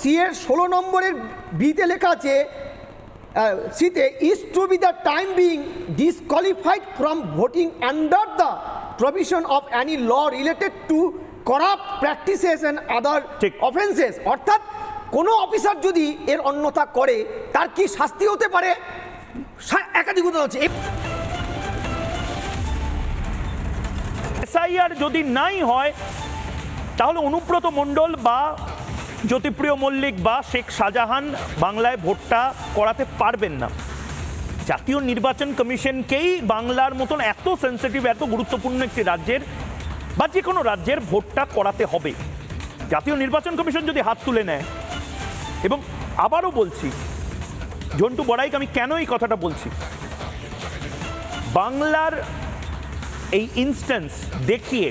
C এর ষোলো নম্বরের বিতে লেখা আছে সিতে is to be the time being disqualified from voting under the provision of any law related to corrupt practices and other offences অর্থাৎ কোনো অফিসার যদি এর অন্যথা করে তার কি শাস্তি হতে পারে? একাধিক উদাহরণ হচ্ছে এসআইআর যদি নাই হয় তাহলে অনুব্রত মণ্ডল বা জ্যোতিপ্রিয় মল্লিক বা শেখ শাহজাহান বাংলায় ভোটটা করাতে পারবেন না। জাতীয় নির্বাচন কমিশনকেই বাংলার মতন এত সেন্সিটিভ এত গুরুত্বপূর্ণ একটি রাজ্যের বা যে কোনো রাজ্যের ভোটটা করাতে হবে। জাতীয় নির্বাচন কমিশন যদি হাত তুলে নেয়, এবং আবারও বলছি জন্টু বড়াইকে, আমি কেন এই কথাটা বলছি? বাংলার এই ইনস্ট্যান্স দেখিয়ে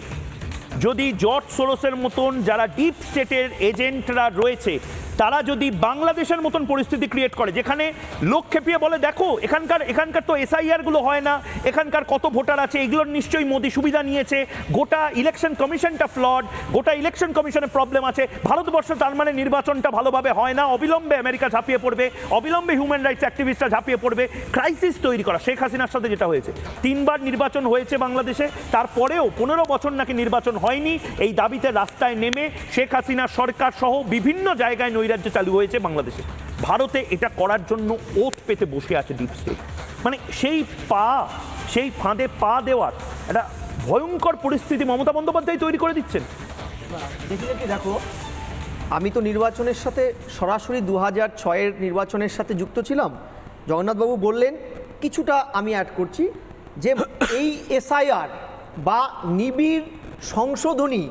যদি জর্জ সোরসের মতন যারা ডিপ স্টেটের এজেন্টরা রয়েছে তারা যদি বাংলাদেশের মতন পরিস্থিতি ক্রিয়েট করে, যেখানে লোক খেপিয়ে বলে, দেখো, এখানকার এখানকার তো এসআইআরগুলো হয় না, এখানকার কত ভোটার আছে, এগুলোর নিশ্চয়ই মোদি সুবিধা নিয়েছে, গোটা ইলেকশন কমিশনটা ফ্লড গোটা ইলেকশন কমিশনের প্রবলেম আছে, ভারতবর্ষ তার মানে নির্বাচনটা ভালোভাবে হয় না, অবিলম্বে আমেরিকা ঝাঁপিয়ে পড়বে, অবিলম্বে হিউম্যান রাইটস অ্যাক্টিভিস্টরা ঝাঁপিয়ে পড়বে ক্রাইসিস তৈরি করা। শেখ হাসিনার সাথে যেটা হয়েছে, তিনবার নির্বাচন হয়েছে বাংলাদেশে, তারপরেও পনেরো বছর নাকি নির্বাচন হয়নি, এই দাবিতে রাস্তায় নেমে শেখ হাসিনা সরকার সহ বিভিন্ন জায়গায় নৈরাজ্য চালু হয়েছে বাংলাদেশে। ভারতে এটা করার জন্য ওত পেতে বসে আছে ডিপ স্টেট মানে সেই পা, সেই ফাঁদে পা দেওয়ার একটা ভয়ঙ্কর পরিস্থিতি মমতা বন্দ্যোপাধ্যায় তৈরি করে দিচ্ছেন। দেখো, আমি তো নির্বাচনের সাথে সরাসরি দু হাজার ছয়ের নির্বাচনের সাথে যুক্ত ছিলাম। জগন্নাথবাবু বললেন, কিছুটা আমি অ্যাড করছি যে এই এসআইআর বা নিবিড় সংশোধনী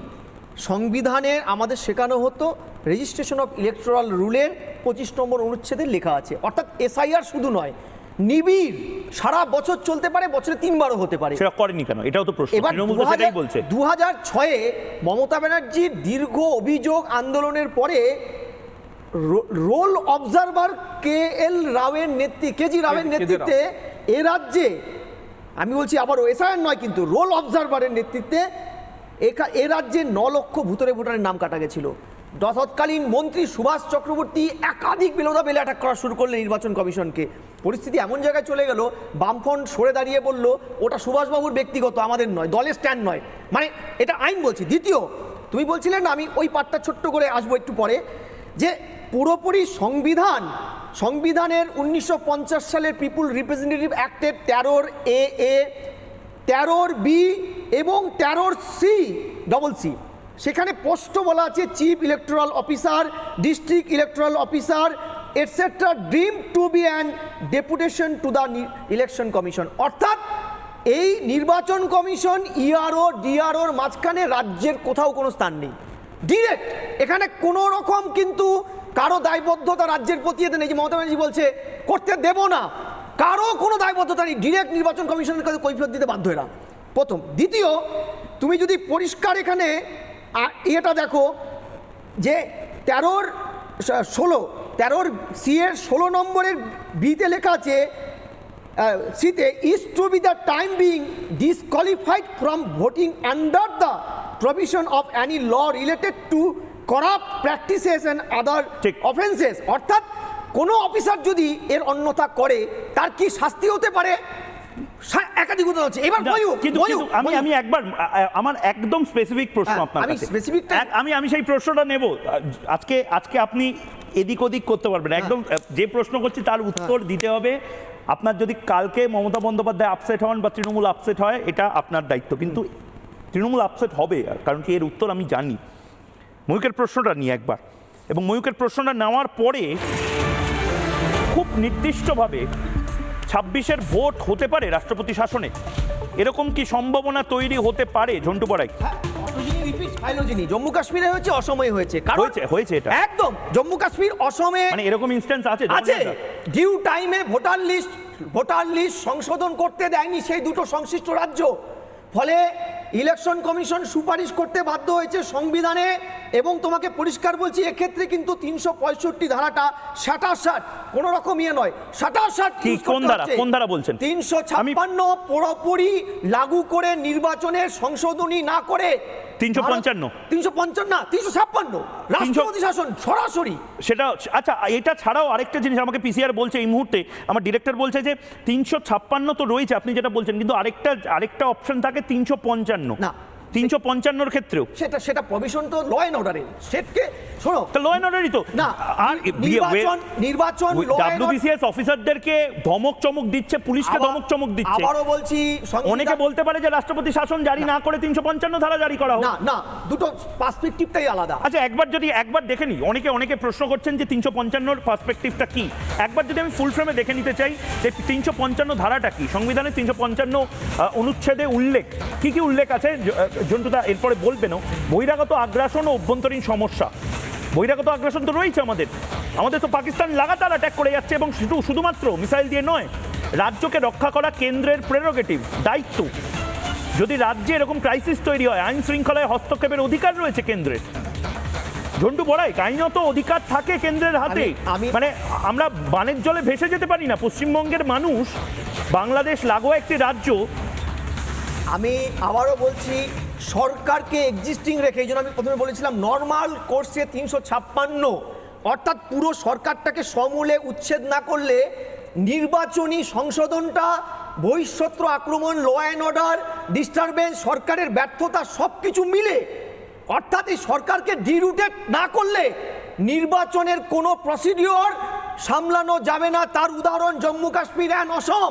সংবিধানে আমাদের শেখানো হতো রেজিস্ট্রেশন অফ ইলেকট্রাল রুলের পঁচিশ নম্বর অনুচ্ছেদে লেখা আছে। অর্থাৎ এসআইআর শুধু নয় নিবিড় সারা বছর চলতে পারে বছরে তিনবারও হতে পারে। সেটা করেনি কেন? এটাও তো প্রশ্ন। এবার সেটাই বলছে। দু হাজার ছয়ে মমতা ব্যানার্জির দীর্ঘ অভিযোগ আন্দোলনের পরে রোল অবজারভার কে এল রাওয়ের নেতৃত্বে কেজি রাওয়ের। নেতৃত্বে এ রাজ্যে আমি বলছি আবার এসআইআর নয় কিন্তু রোল অবজারভারের নেতৃত্বে এ রাজ্যে ন লক্ষ ভূতরে ভোটারের নাম কাটা গেছিল। তৎকালীন মন্ত্রী সুভাষ চক্রবর্তী একাধিক বেলোদা বেলে অ্যাটাক করা শুরু করলেন নির্বাচন কমিশনকে। পরিস্থিতি এমন জায়গায় চলে গেল, বামফ্রন্ট সরে দাঁড়িয়ে বলল, ওটা সুভাষবাবুর ব্যক্তিগত, আমাদের নয় দলের স্ট্যান্ড নয়। মানে এটা আইন বলছি। দ্বিতীয়, তুমি বলছিলে না, আমি ওই পার্টটা ছোট্ট করে আসব একটু পরে, যে পুরোপুরি সংবিধান, সংবিধানের উনিশশো পঞ্চাশ সালের পিপুল রিপ্রেজেন্টেটিভ অ্যাক্টের তেরোর এ এ তেরোর বি এবং তেরোর সি ডবল সি সেখানে স্পষ্ট বলা আছে chief electoral officer district electoral officer etcetera dream to be an deputation to the election commission অর্থাৎ, এই নির্বাচন কমিশন ইআরও ডিআরওর মাঝখানে রাজ্যের কোথাও কোনো স্থান নেই। ডিরেক্ট এখানে কোনো রকম কিন্তু কারও দায়বদ্ধতা রাজ্যের প্রতি এতে নেই। যে মমতা ব্যানার্জি বলছে, করতে দেব না। কারও কোনো দায়বদ্ধতা নেই। ডিরেক্ট নির্বাচন কমিশনের কাছে কৈফিয়ত দিতে বাধ্য এরা। প্রথম। দ্বিতীয়, তুমি যদি পরিষ্কার এখানে আ, ইয়েটা দেখো যে তেরোর ষোলো তেরোর সি এর ষোলো নম্বরের বিতে লেখা আছে সিতে is to be the time being disqualified from voting under the provision of any law related to corrupt practices and other offences অর্থাৎ কোনো অফিসার যদি এর অন্যথা করে তার কি শাস্তি হতে পারে? একাধিক উদাহরণ হচ্ছে এবার না, ময়ূক কিন্তু আমি আমি একবার আমার একদম স্পেসিফিক প্রশ্ন হ্যাঁ, আপনার আমি এক- আমি আমি সেই প্রশ্নটা নেব। আজকে আজকে আপনি এদিক ওদিক করতে পারবেন। হ্যাঁ। একদম যে প্রশ্ন করছি তার উত্তর দিতে হবে। আপনার যদি কালকে মমতা বন্দ্যোপাধ্যায় আপসেট হন বা তৃণমূল আপসেট হয় এটা আপনার দায়িত্ব। কিন্তু তৃণমূল আপসেট হবে কারণ কি এর উত্তর আমি জানি। ময়ূকের প্রশ্নটা নিয়ে একবার। এবং ময়ূকের প্রশ্নটা নেওয়ার পরে খুব নির্দিষ্টভাবে ছাব্বিশের ভোট হতে পারে রাষ্ট্রপতি শাসনে। এরকম কি সম্ভাবনা তৈরি হতে পারে ঝন্টু পড়াই? হ্যাঁ। জম্মু কাশ্মীরে হয়েছে অসময়ে হয়েছে। হয়েছে হয়েছে এটা। একদম জম্মু কাশ্মীর অসমে মানে এরকম ইনস্ট্যান্স আছে আছে। ডিউ টাইমে ভোটার লিস্ট ভোটার লিস্ট সংশোধন করতে দেয়নি সেই দুটো সংশ্লিষ্ট রাজ্য। ফলে ইলেকশন কমিশন সুপারিশ করতে বাধ্য হয়েছে সংবিধানে এবং তোমাকে পরিষ্কার বলছি এক্ষেত্রে কিন্তু তিনশো পঁয়ষট্টি ধারাটা সাটাশ ষাট কোনো রকম ইয়ে নয়। সাটাশ ষাট কোন ধারা? কোন ধারা বলছেন? তিনশো ছাপ্পান্ন পুরোপুরি লাগু করে নির্বাচনে সংশোধনী না করে 355 তিনশো পঞ্চান্ন না তিনশো ছাপ্পান্ন। রাষ্ট্রপতি শাসন সরাসরি। সেটা আচ্ছা এটা ছাড়াও আরেকটা জিনিস আমাকে পিসিআর বলছে এই মুহূর্তে। আমার ডিরেক্টর বলছে যে তিনশো ছাপ্পান্ন তো রয়েছে আপনি যেটা বলছেন কিন্তু আরেকটা আরেকটা অপশন থাকে তিনশো পঞ্চান্ন। না। তিনশো পঞ্চান্নর ক্ষেত্রেও। সেটা সেটা প্রভিশন তো ল অ্যান্ড অর্ডারের সেটকে শোনো। তো ল অ্যান্ড অর্ডারই তো। না আর নির্বাচন নির্বাচন ডাব্লিউবিসিএস অফিসারদেরকে ধমক চমক দিচ্ছে পুলিশকে ধমক চমক দিচ্ছে। আবারও বলছি অনেকে বলতে পারে যে রাষ্ট্রপতি শাসন জারি না। করে তিনশো পঞ্চান্ন ধারা জারি করা হোক। না না দুটো পার্সপেক্টিভটাই আলাদা। আচ্ছা একবার যদি একবার দেখে নিই। অনেকে অনেকে প্রশ্ন করছেন যে তিনশো পঞ্চান্নর পার্সপেক্টিভটা কি? একবার যদি আমি ফুল ফ্রেমে দেখে নিতে চাই যে তিনশো পঞ্চান্ন ধারাটা কি? সংবিধানের তিনশো পঞ্চান্ন অনুচ্ছেদে উল্লেখ কি কি উল্লেখ আছে? জন্টুদা এরপরে বলবেনও বহিরাগত আগ্রাসন ও অভ্যন্তরীণ সমস্যা। বহিরাগত আগ্রাসন তো রয়েছে আমাদের। আমাদের তো পাকিস্তান লাগাতার অ্যাটাক করে যাচ্ছে এবং শুধু শুধুমাত্র মিসাইল দিয়ে নয় রাজ্যকে রক্ষা করা কেন্দ্রের প্রেরোগেটিভ দায়িত্ব। যদি রাজ্যে এরকম ক্রাইসিস তৈরি হয় আইন শৃঙ্খলায় হস্তক্ষেপের অধিকার রয়েছে কেন্দ্রের। ঝন্টু বড়াই আইনত অধিকার থাকে কেন্দ্রের হাতে। মানে আমরা বানের জলে ভেসে যেতে পারি না। পশ্চিমবঙ্গের মানুষ বাংলাদেশ লাগোয়া একটি রাজ্য। আমি আবারও বলছি সরকারকে এক্সিস্টিং রেখে, এই জন্য আমি প্রথমে বলেছিলাম নর্মাল কোর্সে তিনশো ছাপ্পান্ন। অর্থাৎ পুরো সরকারটাকে সমূলে উচ্ছেদ না করলে নির্বাচনী সংশোধনটা বহিঃশত্র আক্রমণ ল অ্যান্ড অর্ডার ডিস্টারবেন্স সরকারের ব্যর্থতা সব কিছু মিলে, অর্থাৎ এই সরকারকে ডিরুটেড না করলে নির্বাচনের কোনো প্রসিডিওর সামলানো যাবে না। তার উদাহরণ জম্মু কাশ্মীর অ্যান্ড অসম